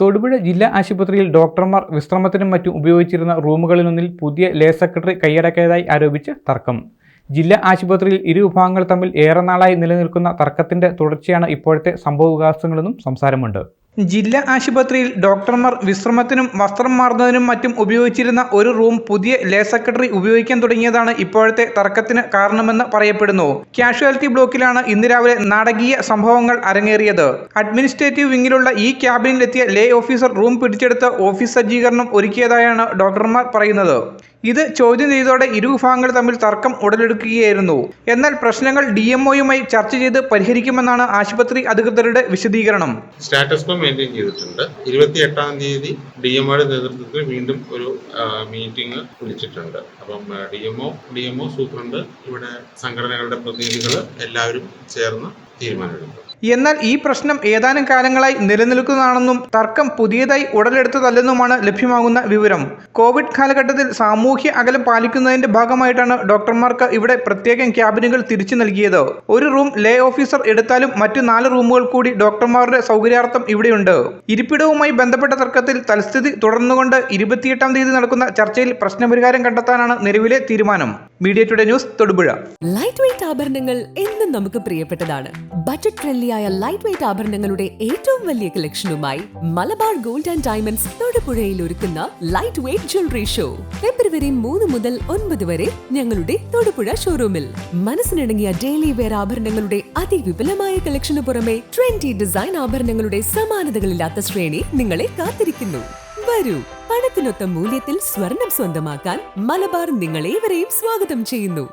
തൊടുപുഴ ജില്ലാ ആശുപത്രിയിൽ ഡോക്ടർമാർ വിശ്രമത്തിനും മറ്റും ഉപയോഗിച്ചിരുന്ന റൂമുകളിലൊന്നിൽ പുതിയ ലേ സെക്രട്ടറി കൈയടക്കിയതായി ആരോപിച്ച് തർക്കം. ജില്ലാ ആശുപത്രിയിൽ ഇരു വിഭാഗങ്ങൾ തമ്മിൽ ഏറെ നാളായി നിലനിൽക്കുന്ന തർക്കത്തിന്റെ തുടർച്ചയാണ് ഇപ്പോഴത്തെ സംഭവവികാസങ്ങളെന്നും സംസാരമുണ്ട്. ജില്ലാ ആശുപത്രിയിൽ ഡോക്ടർമാർ വിശ്രമത്തിനും വസ്ത്രം മാറുന്നതിനും മറ്റും ഉപയോഗിച്ചിരുന്ന ഒരു റൂം പുതിയ ലേ സെക്രട്ടറി ഉപയോഗിക്കാൻ തുടങ്ങിയതാണ് ഇപ്പോഴത്തെ തർക്കത്തിന് കാരണമെന്ന് പറയപ്പെടുന്നു. കാഷ്വാലിറ്റി ബ്ലോക്കിലാണ് ഇന്ന് രാവിലെ നാടകീയ സംഭവങ്ങൾ അരങ്ങേറിയത്. അഡ്മിനിസ്ട്രേറ്റീവ് വിങ്ങിലുള്ള ഈ ക്യാബിനിലെത്തിയ ലേ ഓഫീസർ റൂം പിടിച്ചെടുത്ത് ഓഫീസ് സജ്ജീകരണം ഒരുക്കിയതായാണ് ഡോക്ടർമാർ പറയുന്നത്. ഇത് ചോദ്യം ചെയ്തതോടെ ഇരു വിഭാഗങ്ങൾ തമ്മിൽ തർക്കം ഉടലെടുക്കുകയായിരുന്നു. എന്നാൽ പ്രശ്നങ്ങൾ ഡി എംഒയുമായി ചർച്ച ചെയ്ത് പരിഹരിക്കുമെന്നാണ് ആശുപത്രി അധികൃതരുടെ വിശദീകരണം. സ്റ്റാറ്റസ് കോ മെയിന്റെയിൻ ചെയ്തിട്ടുണ്ട്. ഇരുപത്തി എട്ടാം തീയതി ഡി എംഒയുടെ നേതൃത്വത്തിൽ വീണ്ടും ഒരു മീറ്റിംഗ് വിളിച്ചിട്ടുണ്ട്. അപ്പം D MO D MO superintendent ഇവിടെ സംഘടനകളുടെ പ്രതിനിധികൾ എല്ലാവരും ചേർന്ന് തീരുമാനമെടുക്കും. എന്നാൽ ഈ പ്രശ്നം ഏതാനും കാലങ്ങളായി നിലനിൽക്കുന്നതാണെന്നും തർക്കം പുതിയതായി ഉടലെടുത്തതല്ലെന്നുമാണ് ലഭ്യമാകുന്ന വിവരം. കോവിഡ് കാലഘട്ടത്തിൽ സാമൂഹ്യ അകലം പാലിക്കുന്നതിന്റെ ഭാഗമായിട്ടാണ് ഡോക്ടർമാർക്ക് ഇവിടെ പ്രത്യേകം ക്യാബിനുകൾ തിരിച്ചു നൽകിയത്. ഒരു റൂം ലേ ഓഫീസർ എടുത്താലും മറ്റു നാല് റൂമുകൾ കൂടി ഡോക്ടർമാരുടെ സൗകര്യാർത്ഥം ഇവിടെയുണ്ട്. ഇരിപ്പിടവുമായി ബന്ധപ്പെട്ട തർക്കത്തിൽ തൽസ്ഥിതി തുടർന്നുകൊണ്ട് ഇരുപത്തിയെട്ടാം തീയതി നടക്കുന്ന ചർച്ചയിൽ പ്രശ്നപരിഹാരം കണ്ടെത്താനാണ് നിലവിലെ തീരുമാനം. Media today news Thodupuzha. Light weight ആഭരണങ്ങൾ എന്നും നമുക്ക് പ്രിയപ്പെട്ടതാണ്. ബജറ്റ് ഫ്രണ്ട്ലിയായ ലൈറ്റ് വെയിറ്റ് ആഭരണങ്ങളുടെ ഏറ്റവും വലിയ കളക്ഷനുമായി മലബാർ ഗോൾഡ് ആൻഡ് ഡയമണ്ട്സ് തൊടുപുഴയിൽ ഒരുക്കുന്ന light weight jewellery show February മൂന്ന് മുതൽ ഒൻപത് വരെ ഞങ്ങളുടെ തൊടുപുഴ ഷോറൂമിൽ മനസ്സിനിണങ്ങിയ ഡെയിലി വെയർ ആഭരണങ്ങളുടെ അതിവിപുലമായ കളക്ഷന് പുറമെ ട്രെൻഡി ഡിസൈൻ ആഭരണങ്ങളുടെ സമാനതകളില്ലാത്ത ശ്രേണി നിങ്ങളെ കാത്തിരിക്കുന്നു. വരൂ. പണത്തിനൊത്ത മൂല്യത്തിൽ സ്വർണം സ്വന്തമാക്കാൻ മലബാർ നിങ്ങളേവരെയും സ്വാഗതം ചെയ്യുന്നു.